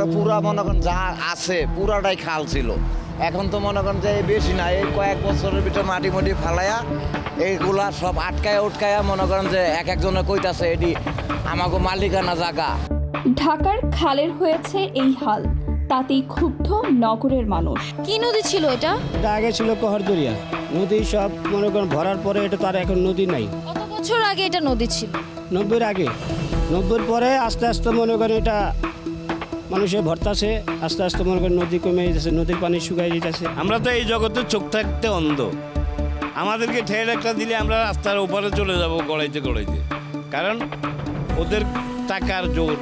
একবারে পুরা মনে করেন যা আছে পুরাটাই খাল ছিল। এখন তো মনে করেন যে বেশি না এই কয়েক বছরের ভিতরে মাটি মুটি ফালাইয়া এইগুলা সব আটকায় উটকায়া মনে করেন যে এক একজনে কইতাছে এটি আমাকে মালিকানা জায়গা। ঢাকার খালের হয়েছে এই হাল তাতেই ক্ষুব্ধ নগরের মানুষ। কি নদী ছিল এটা? এটা আগে ছিল কহরদরিয়া। নদী সব মনে করেন ভরার পরে এটা তার এখন নদী নাই। কত বছর আগে এটা নদী ছিল? নব্বইয়ের আগে। নব্বইয়ের পরে আস্তে আস্তে মনে করেন এটা মানুষে ভরতাছে আস্তে আস্তে মনে করেন নদী কমে যেতেছে নদীর পানি শুকাই যেতেছে আমরা তো এই জগতে চোখ থাকতে অন্ধ। আমাদেরকে ঠের একটা দিলে আমরা রাস্তার ওপারে চলে যাব গড়াইতে গড়াইতে। কারণ ওদের টাকার জোর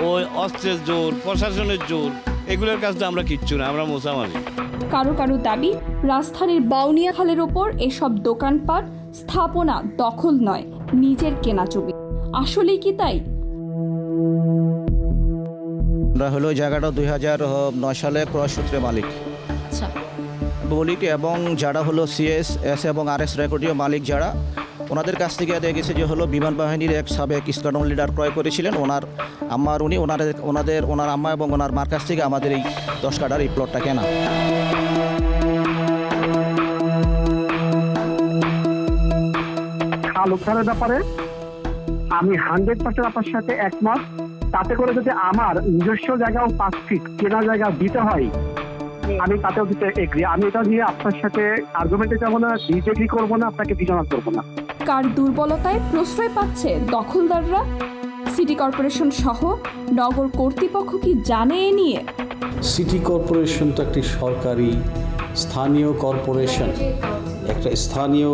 ও অস্ত্রের জোর প্রশাসনের জোর এগুলোর কাছে তো আমরা কিচ্ছু না আমরা মশা মারি কারও কারও দাবি রাজধানীর বাউনিয়া খালের ওপর এসব দোকানপাট স্থাপনা দখল নয় নিজের কেনা ছবি আসলেই কি তাই? আমরা হলো জায়গাটা দুই হাজার নয় সালে ক্রয় সূত্রে মালিক। আচ্ছা। মালিক এবং যারা হলো সিএস এস এবং আর এস রেকর্ডীয় মালিক যারা ওনাদের কাছ থেকে দেখা গেছে যে হলো বিমান বাহিনীর এক সাবেক স্কোয়াড্রন লিডার ক্রয় করেছিলেন। ওনার আম্মার উনি ওনাদের ওনাদের ওনার আম্মা এবং ওনার মার কাছ থেকে আমাদের এই দশ কাটার এই প্লটটা কেনা। ব্যাপারে আমি হান্ড্রেড পার্সেন্ট আপনার সাথে একমত। তাতে করে যদি আমার নিজস্ব জায়গাও পাঁচ ফিট কেনা জায়গা দিতে হয় আমি তাতেও দিতে এগ্রি আমি এটা নিয়ে আপনার সাথে আর্গুমেন্টে যাব না ডিজেগ্রি করব না আপনাকে বিজনা করব না। কার দুর্বলতায় প্রশ্রয় পাচ্ছে দখলদাররা? সিটি কর্পোরেশন সহ নগর কর্তৃপক্ষ কি জানে এ নিয়ে? সিটি কর্পোরেশন তো একটি সরকারি স্থানীয় কর্পোরেশন একটা স্থানীয়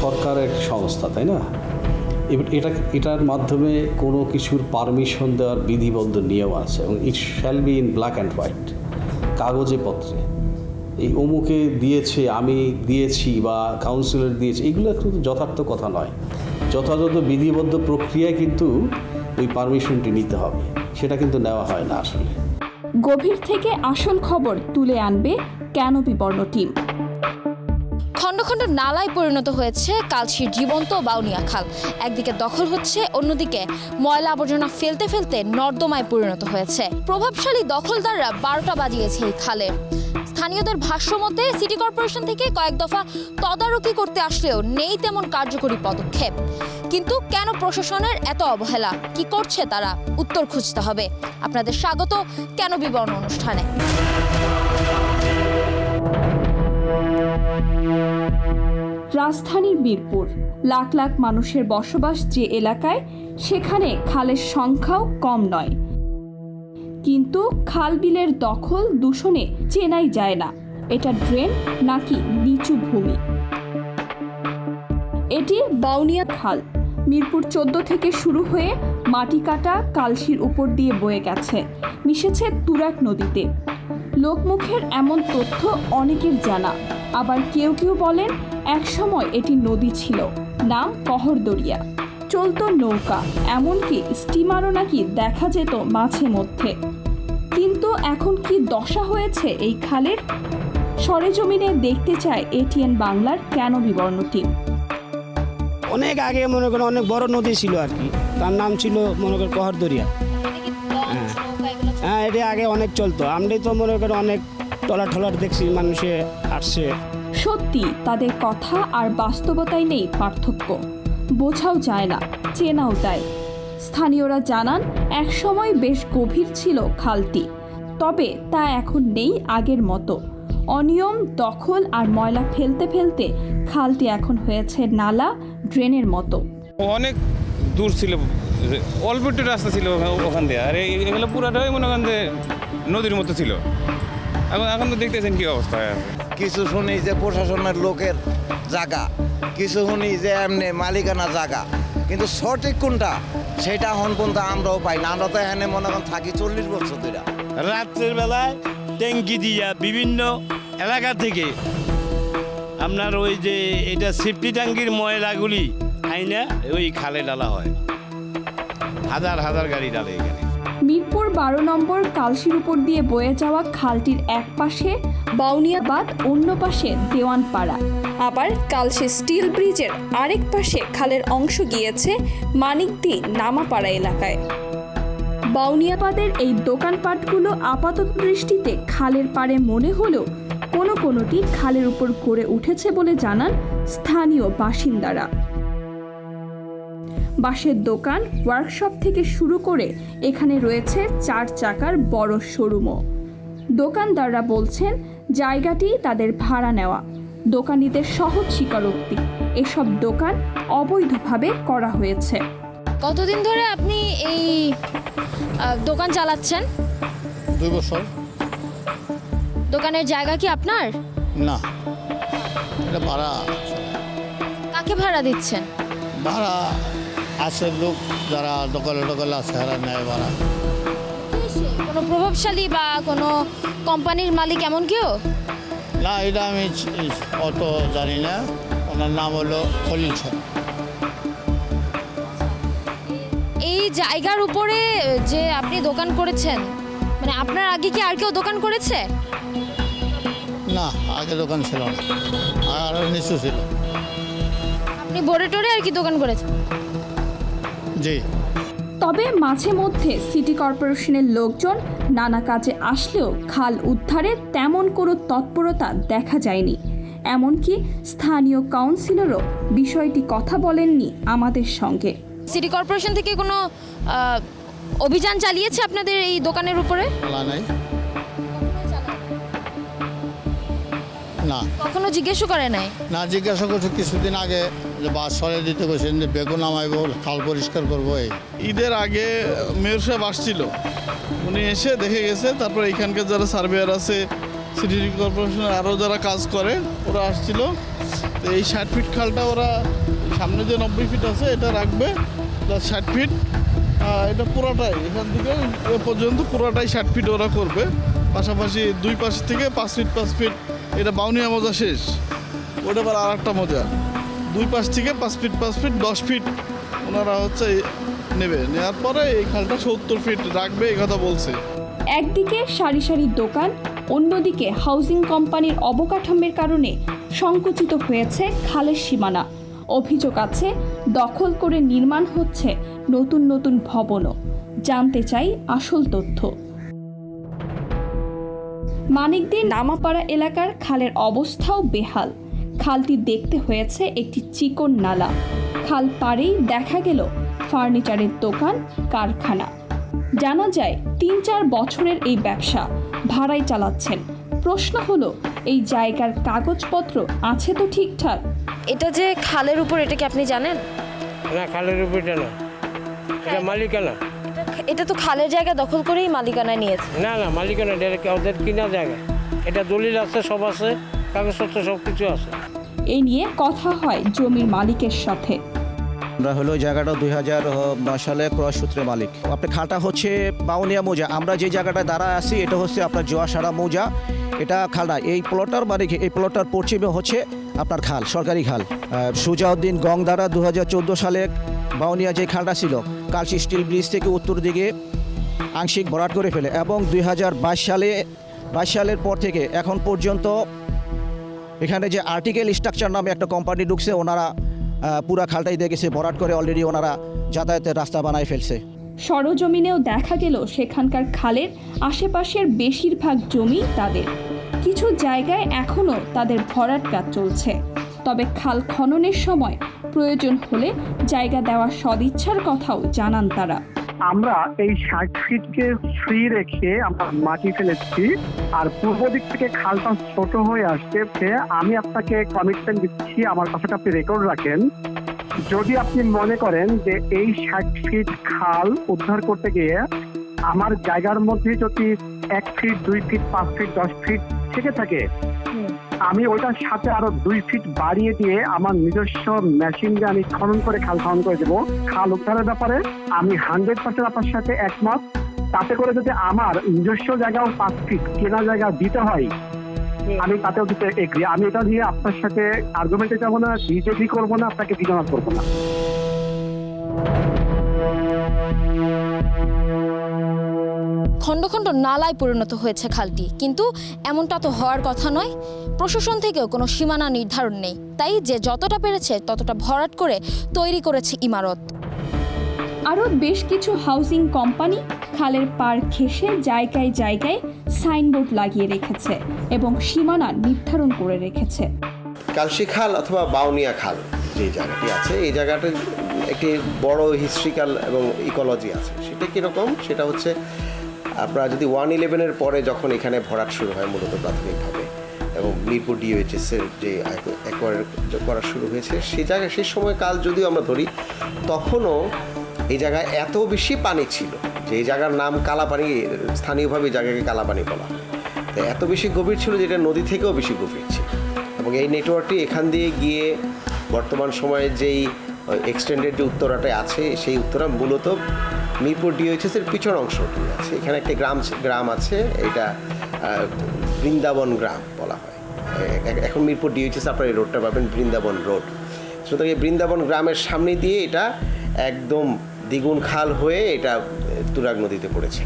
সরকারের সংস্থা তাই না? এটা, এটার মাধ্যমে কোনো কিছুর পারমিশন দেওয়ার বিধিবদ্ধ নিয়ম আছে এবং it shall be in black and white কাগজে পত্রে। এই অমুকে দিয়েছে, আমি দিয়েছি বা কাউন্সিলর দিয়েছে, এগুলো কিন্তু যথার্থ কথা নয়। যথাযথ বিধিবদ্ধ প্রক্রিয়ায় কিন্তু ওই পারমিশনটি নিতে হবে। সেটা কিন্তু নেওয়া হয় না আসলে। গভীর থেকে আসল খবর তুলে আনবে কেন বিবর্ণ টিম। খণ্ড খণ্ড নালায় পরিণত হয়েছে কালশির জীবন্ত বাউনিয়া খাল। একদিকে দখল হচ্ছে, অন্যদিকে ময়লা আবর্জনা ফেলতে ফেলতে নর্দমায় পরিণত হয়েছে। প্রভাবশালী দখলদাররা বারোটা বাজিয়েছে এই খালের স্থানীয়দের ভাষ্য মতে, সিটি কর্পোরেশন থেকে কয়েক দফা তদারকি করতে আসলেও নেই তেমন কার্যকরী পদক্ষেপ। কিন্তু কেন প্রশাসনের এত অবহেলা? কি করছে তারা? উত্তর খুঁজতে হবে। আপনাদের স্বাগত, কেন বিবরণ অনুষ্ঠানে। রাজধানীর বীরপুর। লাখ লাখ মানুষের বসবাস যে এলাকায়, সেখানে খালের সংখ্যাও কম নয়। কিন্তু খাল বিলের দখল দূষণে চেনাই যায় না। এটা ড্রেন নাকি নিচু ভূমি? এটি বাউনিয়া খাল। মিরপুর চোদ্দ থেকে শুরু হয়ে মাটি কাটা কালশির উপর দিয়ে বয়ে গেছে। মিশেছে তুরাক নদীতে। লোকমুখের এমন তথ্য অনেকের জানা। আবার কেউ কেউ বলেন একসময় এটি নদী ছিল নাম কহরদরিয়া চলতো নৌকা এমনকি স্টিমারও নাকি দেখা যেত মাঝে মধ্যে। কিন্তু এখন কি দশা হয়েছে এই খালের? সরেজমিনে দেখতে চায় এটিএন বাংলার কেন বিবর্ণ টিম। অনেক আগে মনে করেন অনেক বড় নদী ছিল আর কি তার নাম ছিল মনে করেন কহরদরিয়া হ্যাঁ এটা আগে অনেক চলতো আমরাই তো মনে করেন অনেক টলার টলার দেখছি মানুষে আসছে। সত্যি তাদের কথা আর বাস্তবতায় নেই পার্থক্য। বোঝাও যায় না চেনাও তাই স্থানীয়রা জানান একসময় বেশ গভীর ছিল খালটি তবে তা এখন নেই আগের মতো। অনিয়ম দখল আর ময়লা ফেলতে ফেলতে খালটি এখন হয়েছে নালা ড্রেনের মতো। অনেক দূর ছিল অল্প একটু রাস্তা ছিল ওখান দিয়ে আর এই- এগুলো পুরাটাই মনে করেন নদীর মতো ছিল। এখন এখন তো দেখতেছেন কি অবস্থা আছে কিছু শুনি যে প্রশাসনের লোকের জায়গা কিছু শুনি যে এমনি মালিকানা জায়গা। কিন্তু সঠিক কোনটা সেটা হন পর্যন্ত আমরাও পাই না আমরা তো এখানে মনে করেন থাকি চল্লিশ বছর ধরে রাত্রের বেলায় ট্যাঙ্কি দিয়া বিভিন্ন এলাকা থেকে আপনার ওই যে এটা সেফটি ট্যাঙ্কির ময়লাগুলি আইনা ওই খালে ডালা হয়। হাজার হাজার গাড়ি ডালে এখানে। মিরপুর বারো নম্বর কালশির উপর দিয়ে বয়ে যাওয়া খালটির এক পাশে, বাউনিয়াবাদ অন্য পাশে দেওয়ানপাড়া। আবার কালশি স্টিল ব্রিজের আরেক পাশে খালের অংশ গিয়েছে মানিকদি নামাপাড়া এলাকায়। বাউনিয়াপাদের এই দোকানপাটগুলো আপাতত দৃষ্টিতে খালের পাড়ে মনে হলেও কোনো কোনোটি খালের উপর গড়ে উঠেছে বলে জানান স্থানীয় বাসিন্দারা। বাঁশের দোকান ওয়ার্কশপ থেকে শুরু করে এখানে রয়েছে চার চাকার বড় শোরুমও দোকানদাররা বলছেন জায়গাটি তাদের ভাড়া নেওয়া। দোকানিদের সহজ স্বীকারোক্তি। এসব দোকান অবৈধভাবে করা হয়েছে। কতদিন ধরে আপনি এই দোকান চালাচ্ছেন? দুই বছর। দোকানের জায়গা কি আপনার? না। এটা ভাড়া। কাকে ভাড়া দিচ্ছেন? ভাড়া আছে লোক যারা দোকানে দোকানে আছে তারা নেয় ভাড়া কোনো প্রভাবশালী বা কোনো কোম্পানির মালিক এমন কেউ? না এটা আমি অত জানি না। ওনার নাম হলো খলিল এই জায়গার উপরে যে আপনি দোকান করেছেন মানে আপনার আগে কি আর কেউ দোকান করেছে? না আগে দোকান ছিল না। আর নিচু ছিল। আপনি বোরে টোরে আর কি দোকান করেছেন? জি। তবে মাঝে মধ্যে সিটি কর্পোরেশনের লোকজন নানা কাজে আসলেও খাল উদ্ধারে তেমন কোনো তৎপরতা দেখা যায়নি। এমনকি স্থানীয় কাউন্সিলরও বিষয়টি কথা বলেননি আমাদের সঙ্গে। সিটি কর্পোরেশন থেকে কোনো অভিযান চালিয়েছে আপনাদের এই দোকানের উপরে? না। কখনো জিজ্ঞেসও করে নাই? না জিজ্ঞাসা করছি কিছুদিন আগে যে বাস সরে দিতে গেছেন যে বেগুন নামাইব খাল পরিষ্কার করব এই। ঈদের আগে মেয়র সাহেব আসছিল। উনি এসে দেখে গেছে তারপর এখানকার যারা সার্ভেয়ার আছে সিটি কর্পোরেশনের আরও যারা কাজ করে ওরা আসছিল। তো এই ষাট ফিট খালটা ওরা সামনে যে নব্বই ফিট আছে এটা রাখবে প্লাস ষাট ফিট। এটা পুরোটাই এখান থেকে এ পর্যন্ত পুরোটাই ষাট ফিট ওরা করবে। পাশাপাশি দুই পাশ থেকে পাঁচ ফিট পাঁচ ফিট এটা বাউনিয়া মজা শেষ। ওটা আবার আর একটা মজা। দুই পাশ থেকে পাঁচ ফিট পাঁচ ফিট দশ ফিট ওনারা হচ্ছে নেবে। নেওয়ার পরে এই খালটা সত্তর ফিট রাখবে, এই কথা বলছে। একদিকে সারি সারি দোকান, অন্যদিকে হাউজিং কোম্পানির অবকাঠামোর কারণে সংকুচিত হয়েছে খালের সীমানা। অভিযোগ আছে, দখল করে নির্মাণ হচ্ছে নতুন নতুন ভবনও। জানতে চাই আসল তথ্য। মানিকদের নামাপাড়া এলাকার খালের অবস্থাও বেহাল। খালটি দেখতে হয়েছে একটি চিকন নালা। খাল পাড়েই দেখা গেল ফার্নিচারের দোকান কারখানা। জানা যায় তিন চার বছরের এই ব্যবসা ভাড়ায় চালাচ্ছেন। প্রশ্ন হলো এই জায়গার কাগজপত্র আছে তো ঠিকঠাক? এটা যে খালের উপর এটা কি আপনি জানেন? না খালের উপরটা না। এটা মালিকানা। এটা- তো খালের জায়গা দখল করেই মালিকানা নিয়েছে। না না মালিকানা এটা ওদের কিনা জায়গা। এটা দলিল আছে সব আছে কাগজপত্র সব কিছু আছে। এই নিয়ে কথা হয় জমির মালিকের সাথে। আমরা হলো জায়গাটা দুই হাজার নয় সালে ক্রয় সূত্রে মালিক। আপনার খালটা হচ্ছে বাউনিয়া মৌজা। আমরা যে জায়গাটায় দাঁড়ায় আছি এটা হচ্ছে আপনার জোয়াসারা মৌজা। এটা খালটা এই প্লটার মানে এই প্লটার পশ্চিমে হচ্ছে আপনার খাল, সরকারি খাল। সুজাউদ্দিন গং দ্বারা দু হাজার চোদ্দ সালে বাউনিয়া যে খালটা ছিল কালচি স্টিল ব্রিজ থেকে উত্তর দিকে আংশিক ভরাট করে ফেলে এবং দুই হাজার বাইশ সালে, বাইশ সালের পর থেকে এখন পর্যন্ত এখানে যে আর্টিকেল স্ট্রাকচার নামে একটা কোম্পানি ঢুকছে, ওনারা পুরা খালটাই দেখেছে, ভরাট করে অলরেডি ওনারা যাতায়াতের রাস্তা বানায় ফেলছে। সরজমিনেও দেখা গেল সেখানকার খালের আশেপাশের বেশিরভাগ জমি তাদের। কিছু জায়গায় এখনও তাদের ভরাট কাজ চলছে। তবে খাল খননের সময় প্রয়োজন হলে জায়গা দেওয়ার সদিচ্ছার কথাও জানান তারা। আমরা এই ষাট ফিটকে ফ্রি রেখে আমরা মাটি ফেলেছি আর পূর্ব দিক থেকে খালটা ছোট হয়ে আসছে আমি আপনাকে কমিটমেন্ট দিচ্ছি, আমার কথাটা আপনি রেকর্ড রাখেন। যদি আপনি মনে করেন যে এই ষাট ফিট খাল উদ্ধার করতে গিয়ে আমার জায়গার মধ্যে যদি এক ফিট, দুই ফিট, পাঁচ ফিট, দশ ফিট থেকে থাকে। আমি ওইটার সাথে আরও দুই ফিট বাড়িয়ে দিয়ে আমার নিজস্ব মেশিন দিয়ে আমি খনন করে খাল খনন করে দেবো। খাল উদ্ধারের ব্যাপারে আমি হান্ড্রেড পার্সেন্ট আপনার সাথে একমত। তাতে করে যদি আমার নিজস্ব জায়গাও পাঁচ ফিট কেনা জায়গা দিতে হয় আমি তাতেও দিতে এগ্রি আমি এটা নিয়ে আপনার সাথে আর্গুমেন্টে যাব না বিজেপি করব না আপনাকে বিজনাত করব না। খণ্ড খণ্ড নালায় পরিণত হয়েছে খালটি। কিন্তু এমনটা তো হওয়ার কথা নয়। প্রশাসন থেকেও কোনো সীমানা নির্ধারণ নেই। তাই যে যতটা পেরেছে ততটা ভরাট করে তৈরি করেছে ইমারত। আরও বেশ কিছু হাউজিং কোম্পানি খালের পার ঘেঁষে জায়গায় জায়গায় সাইনবোর্ড লাগিয়ে রেখেছে এবং সীমানা নির্ধারণ করে রেখেছে। কালশি খাল অথবা বাউনিয়া খাল যে জায়গাটি আছে এই জায়গাটির একটি বড় হিস্ট্রিক্যাল এবং ইকোলজি আছে। সেটা কীরকম? সেটা হচ্ছে আপনারা যদি ওয়ান ইলেভেনের পরে যখন এখানে ভরাট শুরু হয় মূলত প্রাথমিকভাবে, এবং মিরপুর ডিওএইচএসের যে অ্যাকোয়ার করা শুরু হয়েছে, সেই জায়গায়, সেই সময় কাল যদিও আমরা ধরি, তখনও এই জায়গায় এত বেশি পানি ছিল যে এই জায়গার নাম কালাপানি, স্থানীয়ভাবে এই জায়গাকে কালাপানি বলা তো এত বেশি গভীর ছিল যেটা নদী থেকেও বেশি গভীর ছিল। এবং এই নেটওয়ার্কটি এখান দিয়ে গিয়ে বর্তমান সময়ে যেই, এক্সটেন্ডেড যে উত্তরাটা আছে, সেই উত্তরা মূলত মিরপুর ডিওএইচএসের পিছন অংশটি আছে। এখানে একটা গ্রাম গ্রাম আছে। এটা বৃন্দাবন গ্রাম বলা হয়। এখন মিরপুর ডিওএইচএস আপনার এই রোডটা পাবেন, বৃন্দাবন রোড। সুতরাং এই বৃন্দাবন গ্রামের সামনে দিয়ে এটা একদম দ্বিগুণ খাল হয়ে এটা তুরাগ নদীতে পড়েছে।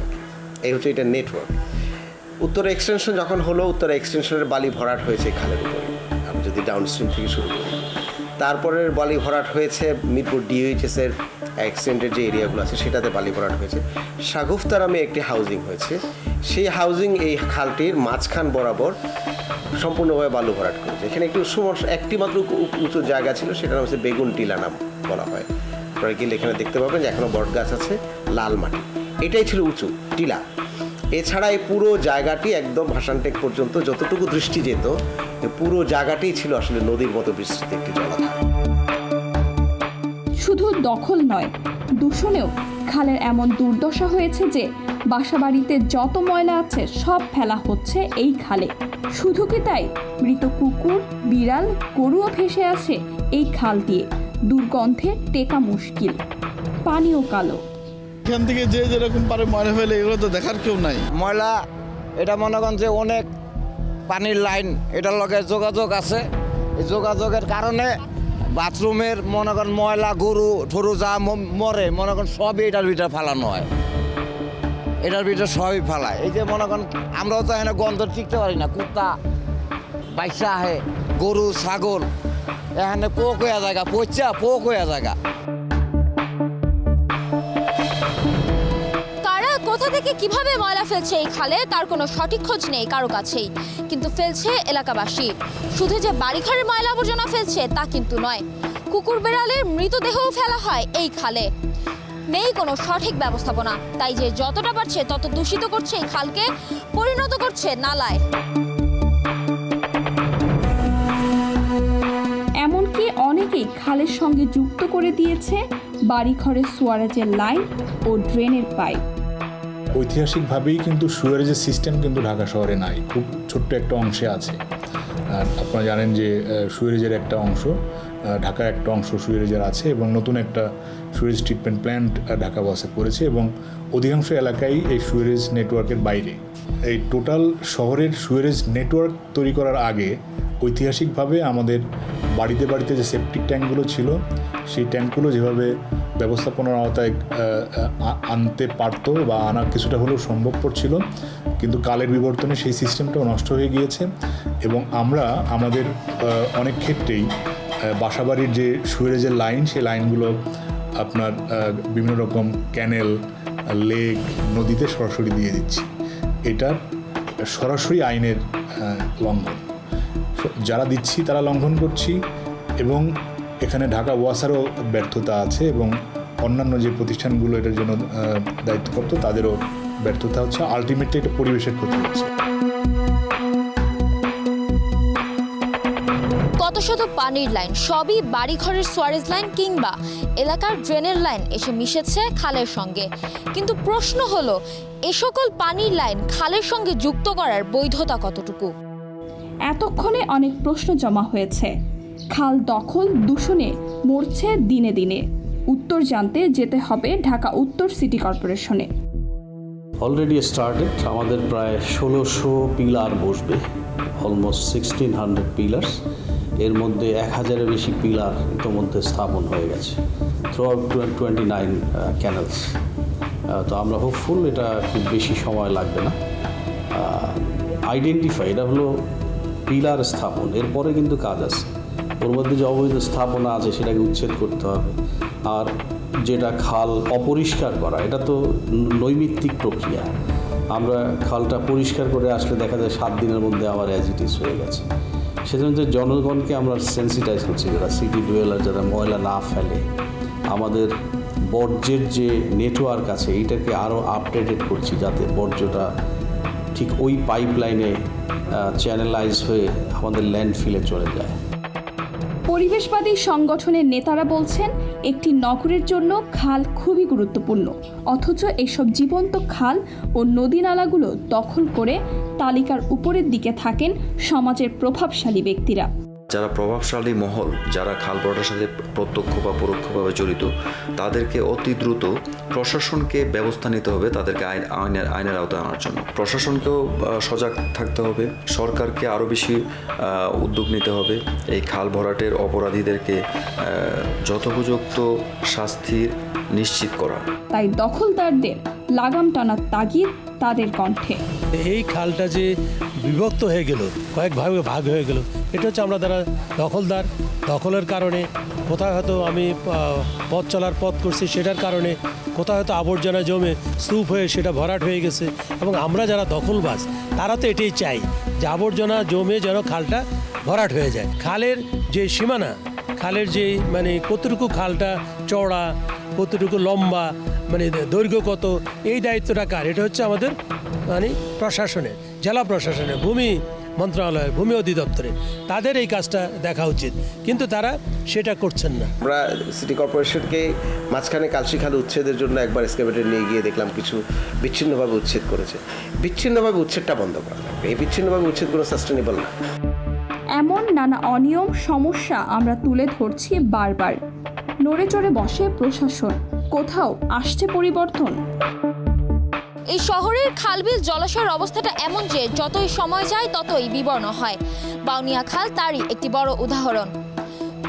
এই হচ্ছে এটা নেটওয়ার্ক। উত্তর এক্সটেনশন যখন হলো, উত্তর এক্সটেনশনের বালি ভরাট হয়েছে খালের উপরে। আমি যদি ডাউন স্ট্রিম থেকে শুরু করি। তারপরের বালি ভরাট হয়েছে মিরপুর ডিওএইচএস এক্সটেন্ডেড যে এরিয়াগুলো আছে, সেটাতে বালি ভরাট হয়েছে। সাগুফতা নামে একটি হাউজিং হয়েছে। সেই হাউজিং এই খালটির মাঝখান বরাবর সম্পূর্ণভাবে বালু ভরাট করেছে। এখানে একটু একটি মাত্র উঁচু জায়গা ছিল সেটা নাম হচ্ছে বেগুন টিলা নাম বলা হয়। আপনারা গেলে এখানে দেখতে পাবেন যে এখনও বট গাছ আছে, লাল মাটি। এটাই ছিল উঁচু, টিলা। এছাড়া এই পুরো জায়গাটি একদম ভাসানটেক পর্যন্ত, যতটুকু দৃষ্টি যেত পুরো জায়গাটিই ছিল আসলে নদীর মতো বিস্তৃত একটি জলাধার। দখল নয়। দূষণেও খালের এমন দুর্দশা হয়েছে যে বাসাবাড়িতে যত ময়লা আছে সব ফেলা হচ্ছে এই খালে। শুধু কি তাই? মৃত কুকুর বিড়াল গরুও ভেসে আসে এই খাল দিয়ে। দুর্গন্ধে টেকা মুশকিল। পানিও কালো। এখান থেকে যে যেরকম পারে ময়লা ফেলে এগুলো তো দেখার কেউ নাই। ময়লা এটা মনে করেন যে অনেক পানির লাইন এটার লগে যোগাযোগ আছে। এই যোগাযোগের কারণে বাথরুমের, মনে করেন ময়লা, গরু, ঠরু যা মরে, মনে করেন সবই এটার ভিতরে ফালানো হয়। এটার ভিতরে সবই ফালায়। এই যে মনে করেন আমরাও তো এখানে গন্ধ টিকতে পারি না, কুত্তা বাইসা আহে, গরু, ছাগল, এখানে পোক হয়ে জায়গা, পচা পোক হয়ে জায়গা। কোথা থেকে কীভাবে ময়লা ফেলছে এই খালে, তার কোনো সঠিক খোঁজ নেই কারও কাছেই। কিন্তু ফেলছে এলাকাবাসী। শুধু যে বাড়িঘরের ময়লা আবর্জনা ফেলছে, তা কিন্তু নয়। কুকুর বেড়ালের মৃতদেহও ফেলা হয় এই খালে। নেই কোনো সঠিক ব্যবস্থাপনা। তাই যে যতটা পারছে, তত দূষিত করছে এই খালকে, পরিণত করছে নালায়। এমনকি অনেকেই খালের সঙ্গে যুক্ত করে দিয়েছে বাড়িঘরের সোয়ারেজের লাইন ও ড্রেনের পাইপ। ঐতিহাসিকভাবেই কিন্তু সুয়ারেজের সিস্টেম কিন্তু ঢাকা শহরে নাই, খুব ছোট্ট একটা অংশে আছে। আর আপনারা জানেন যে সুয়ারেজের একটা অংশ ঢাকার একটা অংশ সুয়ারেজের আছে এবং নতুন একটা সুয়ারেজ ট্রিটমেন্ট প্ল্যান্ট ঢাকা বাসে করেছে এবং অধিকাংশ এলাকায় এই সুয়ারেজ নেটওয়ার্কের বাইরে। এই টোটাল শহরের সুয়ারেজ নেটওয়ার্ক তৈরি করার আগে ঐতিহাসিকভাবে আমাদের বাড়িতে বাড়িতে যে সেপটিক ট্যাঙ্কগুলো ছিল, সেই ট্যাঙ্কগুলো যেভাবে ব্যবস্থাপনার আওতায় আনতে পারতো বা আনা কিছুটা হলেও সম্ভবপর ছিল, কিন্তু কালের বিবর্তনে সেই সিস্টেমটাও নষ্ট হয়ে গিয়েছে এবং আমরা, আমাদের অনেক ক্ষেত্রেই বাসাবাড়ির যে সুয়েরেজের লাইন, সেই লাইনগুলো আপনার বিভিন্ন রকম ক্যানেল, লেক, নদীতে সরাসরি দিয়ে দিচ্ছি। এটা সরাসরি আইনের লঙ্ঘন। যারা দিচ্ছি, তারা লঙ্ঘন করছি এবং এখানে ঢাকা ওয়াসারও ব্যর্থতা আছে এবং অন্যান্য যে প্রতিষ্ঠানগুলো এটার জন্য দায়িত্বপ্রাপ্ত, তাদেরও ব্যর্থতা হচ্ছে। আলটিমেটলি এটা পরিবেশের ক্ষতি হচ্ছে। শত পানির লাইন সবই বাড়িঘরের সোয়ারেজ লাইন কিংবা এলাকার ড্রেনের লাইন এসে মিশেছে খালের সঙ্গে। কিন্তু প্রশ্ন হলো এ সকল পানির লাইন খালের সঙ্গে যুক্ত করার বৈধতা কতটুকু? এতক্ষণে অনেক প্রশ্ন জমা হয়েছে। খাল দখল দূষণে মরছে দিনে দিনে। উত্তর জানতে যেতে হবে ঢাকা উত্তর সিটি কর্পোরেশনে। অলরেডি স্টার্টেড আমাদের প্রায় ষোলোশো পিলার বসবে অলমোস্ট সিক্সটিন হান্ড্রেড পিলার্স এর মধ্যে এক হাজারের বেশি পিলার ইতোমধ্যে স্থাপন হয়ে গেছে throughout twenty nine canals তো আমরা হোপফুল এটা খুব বেশি সময় লাগবে না। আইডেন্টিফাই এটা হলো পিলার স্থাপন, এরপরে কিন্তু কাজ আছে। ওর মধ্যে যে অবৈধ স্থাপনা আছে সেটাকে উচ্ছেদ করতে হবে। আর যেটা খাল অপরিষ্কার করা, এটা তো নৈমিত্তিক প্রক্রিয়া। আমরা খালটা পরিষ্কার করে আসলে দেখা যায় সাত দিনের মধ্যে আবার অ্যাজিটিস হয়ে গেছে। সেজন্য যে জনগণকে আমরা সেন্সিটাইজ করছি, যারা সিটি ডুয়েলার যারা ময়লা না ফেলে, আমাদের বর্জ্যের যে নেটওয়ার্ক আছে, এইটাকে আরও আপডেটেড করছি যাতে বর্জ্যটা ঠিক ওই পাইপলাইনে চ্যানেলাইজ হয়ে আমাদের ল্যান্ডফিলে চলে যায়। পরিবেশবাদী সংগঠনের নেতারা বলছেন, একটি নগরের জন্য খাল খুবই গুরুত্বপূর্ণ। অথচ এসব জীবন্ত খাল ও নদী নালাগুলো দখল করে তালিকার উপরের দিকে থাকেন সমাজের প্রভাবশালী ব্যক্তিরা। যারা প্রভাবশালী মহল যারা খাল ভরাটার সাথে প্রত্যক্ষ বা পরোক্ষভাবে জড়িত তাদেরকে অতি দ্রুত প্রশাসনকে ব্যবস্থা নিতে হবে তাদেরকে আইন আইনের আইনের আওতায় আনার জন্য। প্রশাসনকেও সজাগ থাকতে হবে সরকারকে আরও বেশি উদ্যোগ নিতে হবে। এই খাল ভরাটের অপরাধীদেরকে যথোপযুক্ত শাস্তির নিশ্চিত করা। তাই দখলদারদের লাগাম টানার তাগিদ তাদের কণ্ঠে। এই খালটা যে বিভক্ত হয়ে গেল কয়েক ভাগে ভাগ হয়ে গেল এটা হচ্ছে আমরা যারা দখলদার, দখলের কারণে কোথায় হয়তো আমি পথ চলার পথ করছি সেটার কারণে কোথাও হয়তো আবর্জনা জমে স্তূপ হয়ে সেটা ভরাট হয়ে গেছে। এবং আমরা যারা দখলবাজ, তারা তো এটাই চাই যে আবর্জনা জমে যেন খালটা ভরাট হয়ে যায়। খালের যে সীমানা, খালের যে মানে কতটুকু খালটা চওড়া, কতটুকু লম্বা মানে দৈর্ঘ্য কত, এই দায়িত্বটা কার? এটা হচ্ছে আমাদের মানে প্রশাসনের, জেলা প্রশাসনের, ভূমি মন্ত্রণালয়ের ভূমি অধিদপ্তরের তাদের এই কাজটা দেখা উচিত। কিন্তু তারা সেটা করছেন না। আমরা সিটি কর্পোরেশনকে মাঝখানে কালশি খাল উচ্ছেদের জন্য একবার এক্সকাভেটর নিয়ে গিয়ে দেখলাম কিছু বিচ্ছিন্নভাবে উচ্ছেদ করেছে। বিচ্ছিন্নভাবে উচ্ছেদটা বন্ধ করা লাগবে। এই বিচ্ছিন্নভাবে উচ্ছেদগুলো সাস্টেনেবল না। এমন নানা অনিয়ম সমস্যা আমরা তুলে ধরছি বারবার। নড়ে চড়ে বসে প্রশাসন। কোথাও আসছে পরিবর্তন। এই শহরের খালবিল জলাশয়ের অবস্থাটা এমন যে যতই সময় যায়, ততই বিবর্ণ হয়। বাউনিয়া খাল তারই একটি বড় উদাহরণ।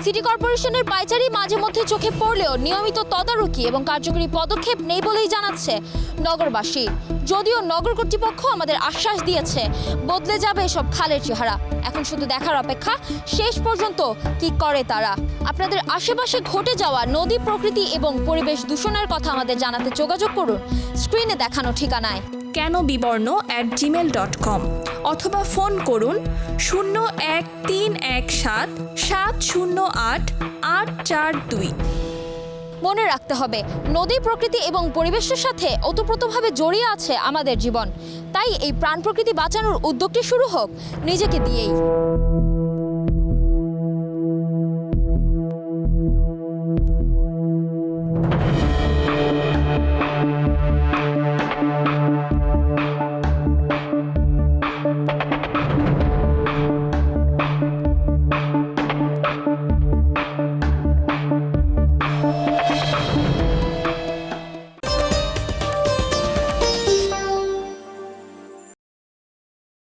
সিটি কর্পোরেশনের পাইচারি মাঝে মধ্যে চোখে পড়লেও নিয়মিত তদারকি এবং কার্যকরী পদক্ষেপ নেই বলেই জানাচ্ছে নগরবাসী। যদিও নগর কর্তৃপক্ষ আমাদের আশ্বাস দিয়েছে, বদলে যাবে এসব খালের চেহারা। এখন শুধু দেখার অপেক্ষা, শেষ পর্যন্ত কি করে তারা? আপনাদের আশেপাশে ঘটে যাওয়া নদী প্রকৃতি এবং পরিবেশ দূষণের কথা আমাদের জানাতে যোগাযোগ করুন। স্ক্রিনে দেখানো ঠিকানায়। কেন বিবর্ণ অ্যাট জিমেল ডট কম অথবা ফোন করুন শূন্য এক তিন এক সাত সাত শূন্য আট আট চার দুই। মনে রাখতে হবে। নদী প্রকৃতি এবং পরিবেশের সাথে ওতপ্রোতভাবে জড়িয়ে আছে আমাদের জীবন। তাই এই প্রাণ প্রকৃতি বাঁচানোর উদ্যোগটি শুরু হোক। নিজেকে দিয়েই।